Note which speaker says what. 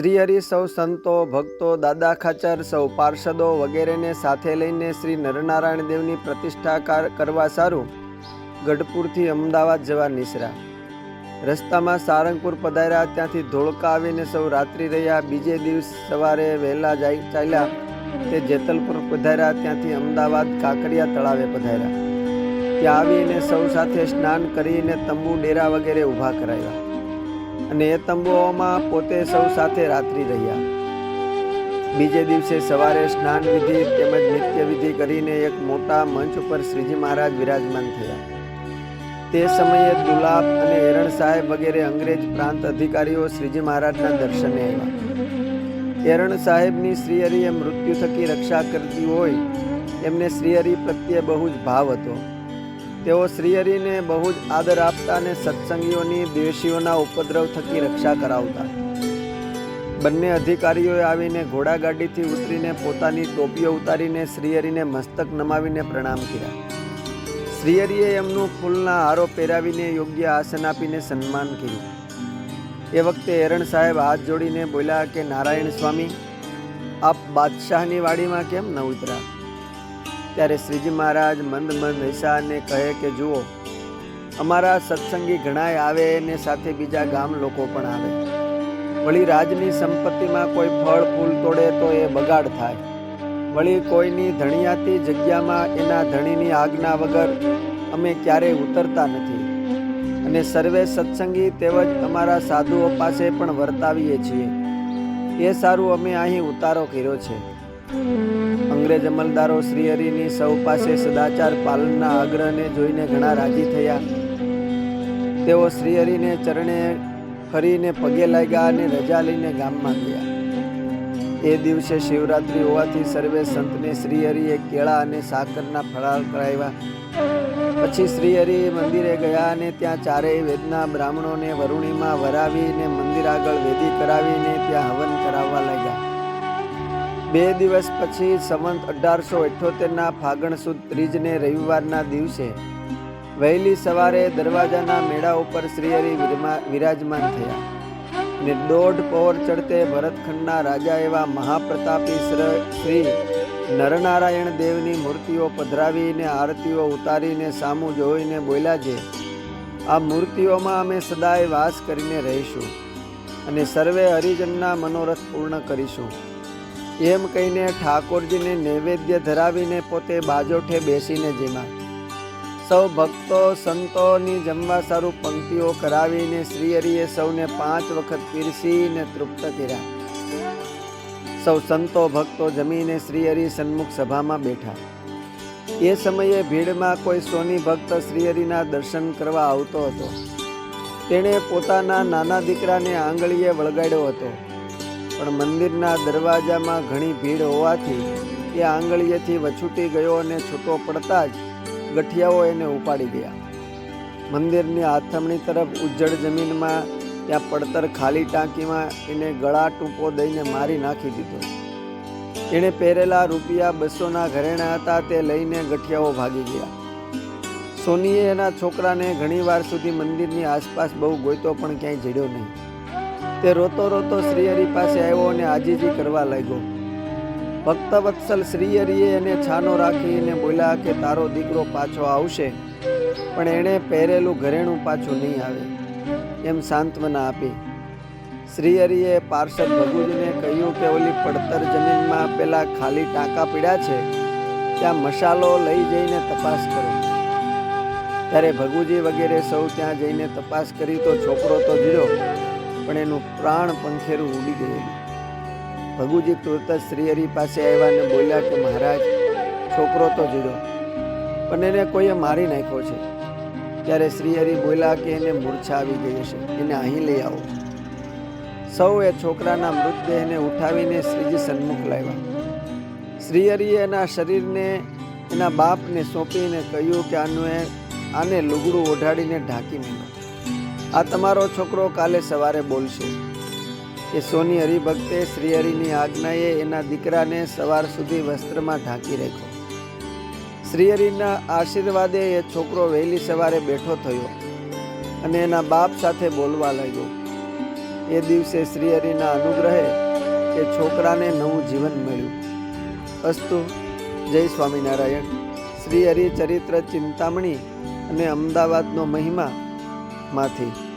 Speaker 1: શ્રીહરિ સૌ સંતો, ભક્તો, દાદા ખાચર, સૌ પાર્ષદો વગેરેને સાથે લઈને શ્રી નરનારાયણ દેવની પ્રતિષ્ઠા કરવા સારું ગઢપુરથી અમદાવાદ જવા નિસરા. રસ્તામાં સારંગપુર પધાર્યા, ત્યાંથી ધોળકા આવીને સૌ રાત્રિ રહ્યા. બીજે દિવસ સવારે વહેલા જાય ચાલ્યા તે જેતલપુર પધાર્યા, ત્યાંથી અમદાવાદ કાંકરિયા તળાવે પધાર્યા. ત્યાં આવીને સૌ સાથે સ્નાન કરીને તંબુ ડેરા વગેરે ઊભા કરાવ્યા. અને એ તંબુઓમાં પોતે સૌ સાથે રાત્રિ રહ્યા. બીજે દિવસે સવારે સ્નાન વિધિ તેમજ નિત્ય વિધિ કરીને એક મોટા મંચ ઉપર શ્રીજી મહારાજ વિરાજમાન થયા. તે સમયે દુલાબ અને એરણ સાહેબ વગેરે અંગ્રેજ પ્રાંત અધિકારીઓ શ્રીજી મહારાજના દર્શને આવ્યા. એરણ સાહેબની શ્રીહરિએ મૃત્યુ થકી રક્ષા કરતી હોય એમને શ્રીહરિ પ્રત્યે બહુ જ ભાવ હતો. તેઓ શ્રીહરિને બહુ જ આદર આપતા અને સત્સંગીઓની દ્વેષીઓના ઉપદ્રવ થકી રક્ષા કરાવતા. બંને અધિકારીઓએ આવીને ઘોડાગાડીથી ઉતરીને પોતાની ટોપીઓ ઉતારીને શ્રીહરિને મસ્તક નમાવીને પ્રણામ કર્યા. શ્રીહરિએ એમનું ફૂલના હારો પહેરાવીને યોગ્ય આસન આપીને સન્માન કર્યું. એ વખતે એરણ સાહેબ હાથ જોડીને બોલ્યા કે, નારાયણ સ્વામી, આપ બાદશાહની વાડીમાં કેમ ન ઉતરા? ત્યારે શ્રીજી મહારાજ મંદ મંદ હૈસા કહે કે, જુઓ, અમારા સત્સંગી ઘણાય આવે ને સાથે બીજા ગામ લોકો પણ આવે. વળી રાજની સંપત્તિમાં કોઈ ફળ, ફૂલ તોડે તો એ બગાડ થાય. વળી કોઈની ધણિયાતી જગ્યામાં એના ધણીની આજ્ઞા વગર અમે ક્યારેય ઉતરતા નથી. અને સર્વે સત્સંગી તેમજ અમારા સાધુઓ પાસે પણ વર્તાવીએ છીએ. એ સારું અમે અહીં ઉતારો કર્યો છે. અંગ્રેજ અમલદારો શ્રીહરિની સૌ પાસે સદાચાર પાલનના આગ્રહને જોઈને ઘણા રાજી થયા. તેઓ શ્રીહરિને ચરણે ફરીને પગે લાગ્યા અને રજા લઈને ગામમાં ગયા એ દિવસે શિવરાત્રિ હોવાથી સર્વે સંતને શ્રીહરિએ કેળા અને સાકરના ફળાર કરાવ્યા. પછી શ્રીહરિ મંદિરે ગયા અને ત્યાં ચારેય વેદના બ્રાહ્મણોને વરુણીમાં વરાવીને મંદિર આગળ વેદી કરાવીને ત્યાં હવન કરાવવા લાગ્યા. બે દિવસ પછી સંવંત અઢારસો અઠ્યોતેરના ફાગણ સુદ ત્રીજને રવિવારના દિવસે વહેલી સવારે દરવાજાના મેળા ઉપર શ્રીહરિ વિરાજમાન થયા. ને દોઢ પહોર ચડતે ભરતખંડના રાજા એવા મહાપ્રતાપી શ્રી નરનારાયણ દેવની મૂર્તિઓ પધરાવીને આરતીઓ ઉતારીને સામું જોઈને બોલ્યા છે, આ મૂર્તિઓમાં અમે સદાય વાસ કરીને રહીશું અને સર્વે હરિજનના મનોરથ પૂર્ણ કરીશું. એમ કહીને ઠાકોરજીને નૈવેદ્ય ધરાવીને પોતે બાજોઠે બેસીને જીમા. સૌ ભક્તો, સંતોની જમવા સારું પંક્તિઓ કરાવીને શ્રીહરિએ સૌને પાંચ વખત પીરસીને તૃપ્ત કર્યા. સૌ સંતો, ભક્તો જમીને શ્રીહરિ સન્મુખ સભામાં બેઠા. એ સમયે ભીડમાં કોઈ સોની ભક્ત શ્રીહરિના દર્શન કરવા આવતો હતો. તેણે પોતાના નાના દીકરાને આંગળીએ વળગાડ્યો હતો. પણ મંદિરના દરવાજામાં ઘણી ભીડ હોવાથી એ આંગળીએથી વછૂટી ગયો અને છૂટો પડતા જ ગઠિયાઓ એને ઉપાડી ગયા. મંદિરની આથમણી તરફ ઉજ્જડ જમીનમાં ત્યાં પડતર ખાલી ટાંકીમાં એને ગળા ટૂંપો દઈને મારી નાખી દીધો. એણે પહેરેલા રૂપિયા બસોના ઘરેણા હતા તે લઈને ગઠિયાઓ ભાગી ગયા. સોનીએ એના છોકરાને ઘણીવાર સુધી મંદિરની આસપાસ બહુ ગોયતો પણ ક્યાંય જડ્યો નહીં. તે રોતો રોતો શ્રીહરિ પાસે આવ્યો અને આજીજી કરવા લાગ્યો. ભક્તવત્સલ શ્રીહરિએ એને છાનો રાખીને બોલ્યા કે તારો દીકરો પાછો આવશે, પણ એણે પહેરેલું ઘરેણું પાછું નહીં આવે, એમ સાંત્વના આપી. શ્રીહરિએ પાર્ષદ ભગુજીને કહ્યું કે ઓલી પડતર જમીનમાં પેલા ખાલી ટાંકા પીડ્યા છે, ત્યાં મસાલો લઈ જઈને તપાસ કરો. ત્યારે ભગુજી વગેરે સૌ ત્યાં જઈને તપાસ કરી તો છોકરો તો જીડ્યો પણ એનું પ્રાણ પંખેરું ઉડી ગયેલું ભગુજી તુરત જ શ્રીહરિ પાસે આવ્યા અને બોલ્યા કે મહારાજ, છોકરો તો જુદો પણ એને કોઈએ મારી નાખ્યો છે. ત્યારે શ્રીહરિ બોલ્યા કે એને મૂર્છા આવી ગઈ છે એને અહીં લઈ આવો. સૌ એ છોકરાના મૃતદેહને ઉઠાવીને શ્રીજી સન્મુખ લાવ્યા. શ્રીહરિએ એના શરીરને, એના બાપને સોંપીને કહ્યું કે આનું એ, આને લુગડું ઓઢાડીને ઢાંકી મૂકો. આ તમારો છોકરો કાલે સવારે બોલશે. એ સોની હરિભક્તે શ્રીહરિની આજ્ઞાએ એના દીકરાને સવાર સુધી વસ્ત્રમાં ઢાંકી રાખ્યો. શ્રીહરિના આશીર્વાદે એ છોકરો વહેલી સવારે બેઠો થયો અને એના બાપ સાથે બોલવા લાગ્યો. એ દિવસે શ્રીહરિના અનુગ્રહે એ છોકરાને નવું જીવન મળ્યું. અસ્તુ, જય સ્વામિનારાયણ. શ્રી હરિ ચરિત્ર ચિંતામણી અને અમદાવાદનો મહિમા માંથી